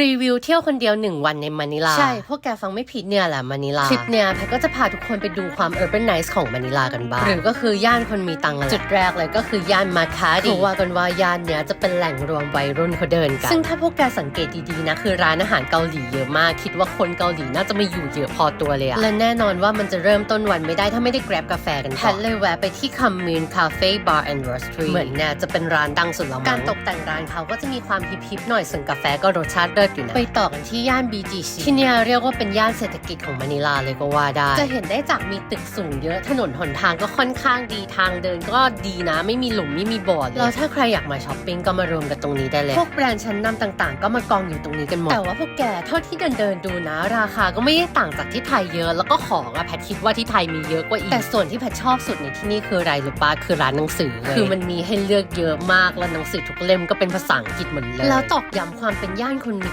รีวิวเที่ยวคนเดียวหนึ่งวันในมะนิลา ใช่ พวกแกฟังไม่ผิดเนี่ยแหละมะนิลา คลิปเนี่ยแพทก็จะพาทุกคนไปดูความ urban nice ของมะนิลากันบ้าง หรือก็คือย่านคนมีตังค์อะแหละจุดแรกเลยก็คือย่านมาคาดีเขาว่ากันว่าย่านเนี้ยจะเป็นแหล่งรวมวัยรุ่นเขาเดินกัน ซึ่งถ้าพวกแกสังเกตดีๆนะคือร้านอาหารเกาหลีเยอะมาก คิดว่าคนเกาหลีน่าจะมาอยู่เยอะพอตัวเลยอะและแน่นอนว่ามันจะเริ่มต้นวันไม่ได้ถ้าไม่ได้ grab กาแฟกันก่อนแพทเลยแวะไปที่คัมมินคาเฟ่บาร์แอนด์รีสตรีเหมือนเนี่ยจะเป็นร้านดังสุดละมั้งการตกแต่งร้านเขาก็จะมีความฮิปๆหน่อยส่วนกาแฟก็รสชาติเลิศอยู่นะไปต่อกันที่ย่าน BGC ที่เนี่ยเรียกว่าเป็นย่านเศรษฐกิจของมะนิลาเลยก็ว่าได้ จะเห็นได้จากมีตึกสูงเยอะถนนหนทางก็ค่อนข้างดีทางเดินก็ดีนะไม่มีหลุมไม่มีบ่อเลยแล้วถ้าใครอยากมาช้อปปิ้งก็มารวมกันตรงนี้ได้เลยพวกแบรนด์ชั้นนำต่างๆ ก็มากองอยู่ตรงนี้กันหมดแต่ว่าพวกแกเท่าที่เดินเดินๆดูนะ ราคาก็ไม่ได้ต่างจากที่ไทยเยอะ แล้วก็ของอะแพทคิดว่าที่ไทยมีเยอะกว่าอีกแต่ส่วนที่แพทชอบสุดในที่นี่คืออะไรหรือปะคือร้านหนังสือเลยคือมันมีให้เลือกเยอะมากแล้วหนังสือทุกเล่มก็เป็นภาษาอังกฤษหมดเลยแล้วตอกย้ำความเป็นย่านคนมี